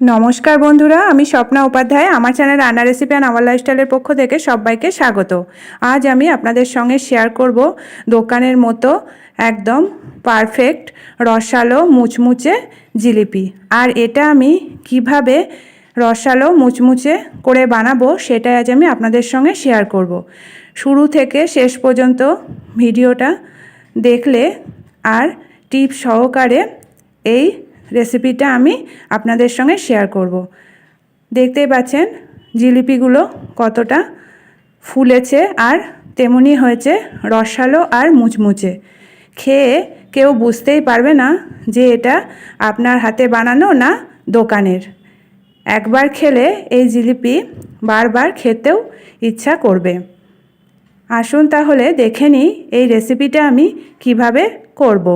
নমস্কার বন্ধুরা, আমি স্বপ্না উপাধ্যায়। আমার চ্যানেল রান্না রেসিপি অ্যান্ড আমার লাইফস্টাইলের পক্ষ থেকে সবাইকে স্বাগত। আজ আমি আপনাদের সঙ্গে শেয়ার করব দোকানের মতো একদম পারফেক্ট রসালো মুচমুচে জিলিপি। আর এটা আমি কীভাবে রসালো মুচমুচে করে বানাবো সেটাই আজ আমি আপনাদের সঙ্গে শেয়ার করব। শুরু থেকে শেষ পর্যন্ত ভিডিওটা দেখলে আর টিপ সহকারে এই রেসিপিটা আমি আপনাদের সঙ্গে শেয়ার করব। দেখতেই পাচ্ছেন জিলিপিগুলো কতটা ফুলেছে আর তেমনি হয়েছে রসালো আর মুচমুচে খেয়ে কেউ বুঝতেই পারবে না যে এটা আপনার হাতে বানানো না দোকানের একবার খেলে এই জিলিপি বারবার খেতেও ইচ্ছা করবে আসুন তাহলে দেখে নিই এই রেসিপিটা আমি কীভাবে করব।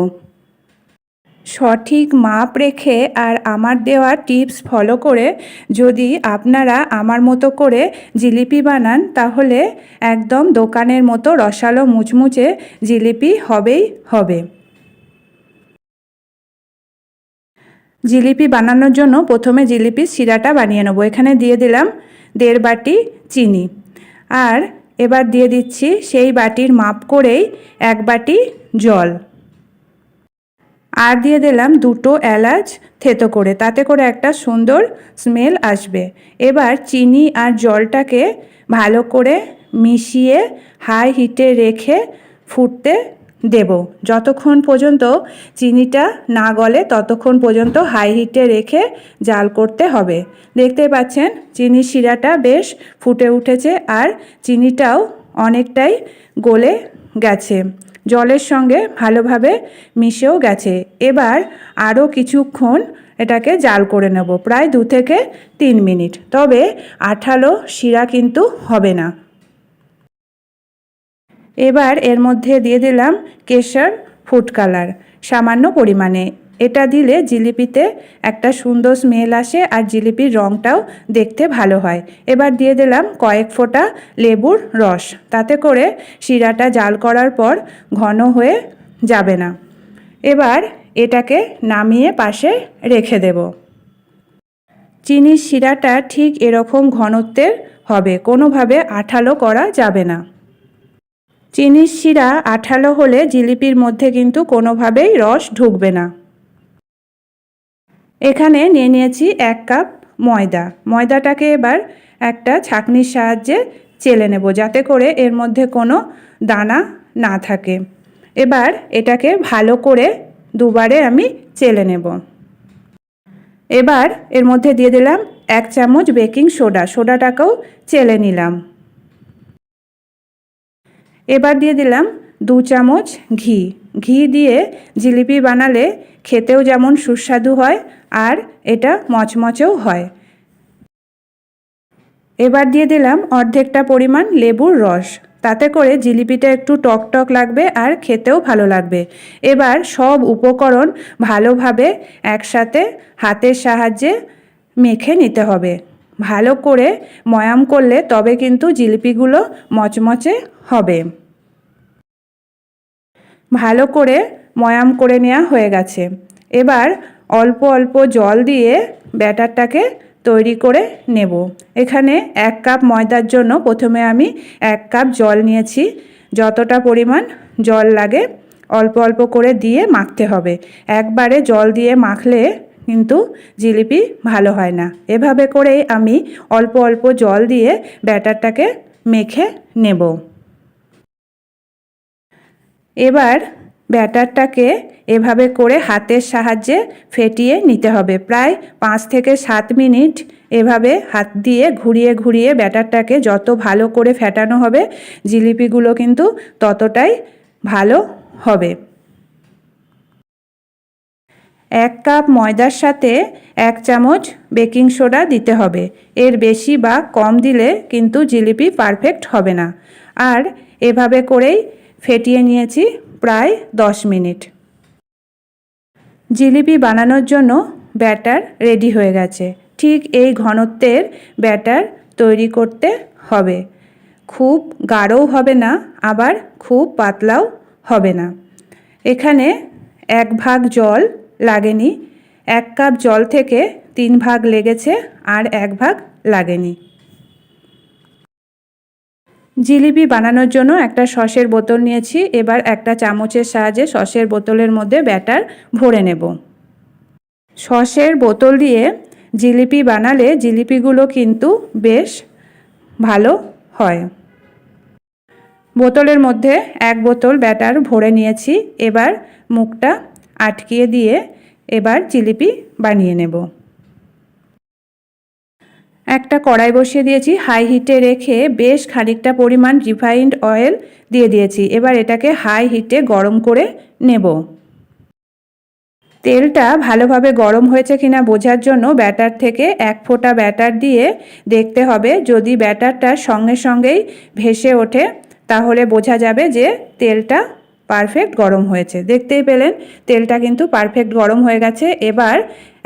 সঠিক মাপ রেখে আর আমার দেওয়া টিপস ফলো করে যদি আপনারা আমার মতো করে জিলিপি বানান, তাহলে একদম দোকানের মতো রসালো মুচমুচে জিলিপি হবেই হবে। জিলিপি বানানোর জন্য প্রথমে জিলিপির শিরাটা বানিয়ে নেব। এখানে দিয়ে দিলাম দেড় বাটি চিনি। আর এবার দিয়ে দিচ্ছি সেই বাটির মাপ করেই এক বাটি জল। আর দিয়ে দিলাম দুটো এলাচ থেতো করে, তাতে করে একটা সুন্দর স্মেল আসবে। এবার চিনি আর জলটাকে ভালো করে মিশিয়ে হাই হিটে রেখে ফুটতে দেব। যতক্ষণ পর্যন্ত চিনিটা না গলে ততক্ষণ পর্যন্ত হাই হিটে রেখে জাল করতে হবে। দেখতে পাচ্ছেন চিনি শিরাটা বেশ ফুটে উঠেছে আর চিনিটাও অনেকটাই গলে গেছে। জলের সঙ্গে ভালোভাবে মিশেও গেছে। এবার আরও কিছুক্ষণ এটাকে জাল করে নেব, প্রায় দু থেকে তিন মিনিট। তবে আঠালো শিরা কিন্তু হবে না। এবার এর মধ্যে দিয়ে দিলাম কেশর ফুড কালার, সামান্য পরিমাণে। এটা দিলে জিলিপিতে একটা সুন্দর স্মেল আসে আর জিলিপির রঙটাও দেখতে ভালো হয়। এবার দিয়ে দিলাম কয়েক ফোঁটা লেবুর রস। তাতে করে শিরাটা জাল করার পর ঘন হয়ে যাবে না। এবার এটাকে নামিয়ে পাশে রেখে দেব। চিনির শিরাটা ঠিক এরকম ঘনত্বের হবে, কোনোভাবে আঠালো করা যাবে না। চিনির শিরা আঠালো হলে জিলিপির মধ্যে কিন্তু কোনোভাবেই রস ঢুকবে না। এখানে নিয়ে নিয়েছি এক কাপ ময়দা। ময়দাটাকে এবার একটা ছাঁকনির সাহায্যে চেলে নেব যাতে করে এর মধ্যে কোনো দানা না থাকে। এবার এটাকে ভালো করে দুবারে আমি চেলে নেব। এবার এর মধ্যে দিয়ে দিলাম এক চামচ বেকিং সোডা। সোডাটাকেও চেলে নিলাম। এবার দিয়ে দিলাম দু চামচ ঘি। ঘি দিয়ে জিলিপি বানালে খেতেও যেমন সুস্বাদু হয় আর এটা মচমচেও হয়। এবার দিয়ে দিলাম অর্ধেকটা পরিমাণ লেবুর রস। তাতে করে জিলিপিটা একটু টক টক লাগবে আর খেতেও ভালো লাগবে। এবার সব উপকরণ ভালোভাবে একসাথে হাতের সাহায্যে মেখে নিতে হবে। ভালো করে ময়াম করলে তবে কিন্তু জিলিপিগুলো মচমচে হবে। ভালো করে ময়াম করে নেওয়া হয়ে গেছে। এবার অল্প অল্প জল দিয়ে ব্যাটারটাকে তৈরি করে নেব। এখানে এক কাপ ময়দার জন্য প্রথমে আমি এক কাপ জল নিয়েছি। যতটা পরিমাণ জল লাগে অল্প অল্প করে দিয়ে মাখতে হবে। একবারে জল দিয়ে মাখলে কিন্তু জিলিপি ভালো হয় না। এভাবে করেই আমি অল্প অল্প জল দিয়ে ব্যাটারটাকে মেখে নেব। এবার ব্যাটারটাকে এভাবে করে হাতের সাহায্যে ফেটিয়ে নিতে হবে। প্রায় পাঁচ থেকে সাত মিনিট এভাবে হাত দিয়ে ঘুরিয়ে ঘুরিয়ে ব্যাটারটাকে যত ভালো করে ফেটানো হবে, জিলিপিগুলো কিন্তু ততটাই ভালো হবে। এক কাপ ময়দার সাথে এক চামচ বেকিং সোডা দিতে হবে। এর বেশি বা কম দিলে কিন্তু জিলিপি পারফেক্ট হবে না। আর এভাবে করেই ফেটিয়ে নিয়েছি প্রায় দশ মিনিট। জিলিপি বানানোর জন্য ব্যাটার রেডি হয়ে গেছে। ঠিক এই ঘনত্বের ব্যাটার তৈরি করতে হবে। খুব গাঢ়ও হবে না, আবার খুব পাতলাও হবে না। এখানে এক ভাগ জল লাগেনি, এক কাপ জল থেকে তিন ভাগ লেগেছে আর এক ভাগ লাগেনি। জিলিপি বানানোর জন্য একটা সসের বোতল নিয়েছি। এবার একটা চামচের সাহায্যে সসের বোতলের মধ্যে ব্যাটার ভরে নেব। সসের বোতল দিয়ে জিলিপি বানালে জিলিপিগুলো কিন্তু বেশ ভালো হয়। বোতলের মধ্যে এক বোতল ব্যাটার ভরে নিয়েছি। এবার মুখটা আটকিয়ে দিয়ে এবার জিলিপি বানিয়ে নেব। একটা কড়াই বসিয়ে দিয়েছি হাই হিটে রেখে বেশ খানিকটা পরিমাণ রিফাইন্ড অয়েল দিয়ে দিয়েছি। এবার এটাকে হাই হিটে গরম করে নেব। তেলটা ভালোভাবে গরম হয়েছে কিনা বোঝার জন্য ব্যাটার থেকে এক ফোঁটা ব্যাটার দিয়ে দেখতে হবে। যদি ব্যাটারটা সঙ্গে সঙ্গেই ভেসে ওঠে, তাহলে বোঝা যাবে যে তেলটা পারফেক্ট গরম হয়েছে। দেখতেই পেলেন, তেলটা কিন্তু পারফেক্ট গরম হয়ে গেছে। এবার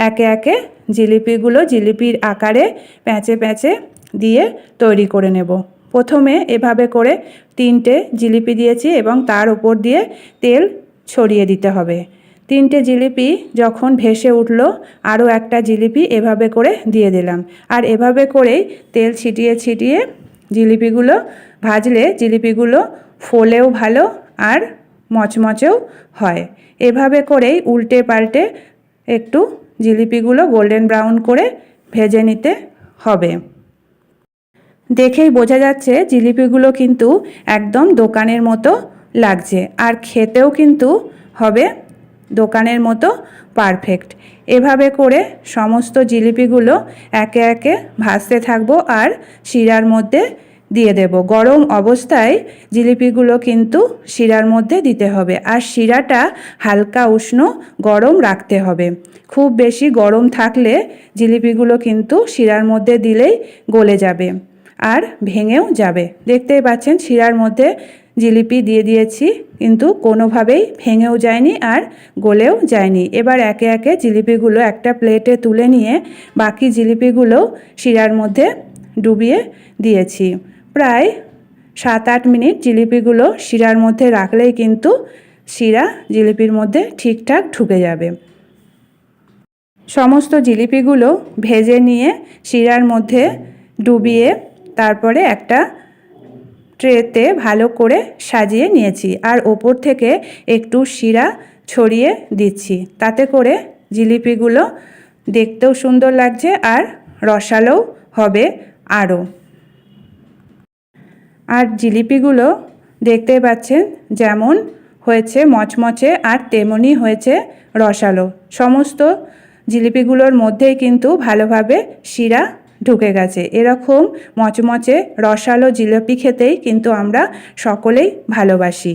একে একে জিলিপিগুলো জিলিপির আকারে প্যাঁচে প্যাঁচে দিয়ে তৈরি করে নেব। প্রথমে এভাবে করে তিনটে জিলিপি দিয়েছি এবং তার উপর দিয়ে তেল ছড়িয়ে দিতে হবে। তিনটে জিলিপি যখন ভেসে উঠল, আরও একটা জিলিপি এভাবে করে দিয়ে দিলাম। আর এভাবে করেই তেল ছিটিয়ে ছিটিয়ে জিলিপিগুলো ভাজলে জিলিপিগুলো ফোলেও ভালো আর মচমচেও হয়। এভাবে করেই উল্টে পাল্টে একটু জিলিপিগুলো গোল্ডেন ব্রাউন করে ভেজে নিতে হবে। দেখেই বোঝা যাচ্ছে জিলিপিগুলো কিন্তু একদম দোকানের মতো লাগছে, আর খেতেও কিন্তু হবে দোকানের মতো পারফেক্ট। এভাবে করে সমস্ত জিলিপিগুলো একে একে ভাজতে থাকব আর শিরার মধ্যে দিয়ে দেব। গরম অবস্থায় জিলিপিগুলো কিন্তু শিরার মধ্যে দিতে হবে। আর শিরাটা হালকা উষ্ণ গরম রাখতে হবে। খুব বেশি গরম থাকলে জিলিপিগুলো কিন্তু শিরার মধ্যে দিলেই গলে যাবে আর ভেঙেও যাবে। দেখতেই পাচ্ছেন শিরার মধ্যে জিলিপি দিয়ে দিয়েছি, কিন্তু কোনোভাবেই ভেঙেও যায়নি আর গলেও যায়নি। এবার একে একে জিলিপিগুলো একটা প্লেটে তুলে নিয়ে বাকি জিলিপিগুলো শিরার মধ্যে ডুবিয়ে দিয়েছি। প্রায় সাত আট মিনিট জিলিপিগুলো শিরার মধ্যে রাখলেই কিন্তু শিরা জিলিপির মধ্যে ঠিকঠাক ঢুকে যাবে। সমস্ত জিলিপিগুলো ভেজে নিয়ে শিরার মধ্যে ডুবিয়ে তারপরে একটা ট্রেতে ভালো করে সাজিয়ে নিয়েছি আর ওপর থেকে একটু শিরা ছড়িয়ে দিচ্ছি। তাতে করে জিলিপিগুলো দেখতেও সুন্দর লাগছে আর রসালোও হবে আরও। আর জিলিপিগুলো দেখতে পাচ্ছেন যেমন হয়েছে মচমচে আর তেমনই হয়েছে রসালো। সমস্ত জিলিপিগুলোর মধ্যেই কিন্তু ভালোভাবে শিরা ঢুকে গেছে। এরকম মচমচে রসালো জিলিপি খেতেই কিন্তু আমরা সকলেই ভালোবাসি।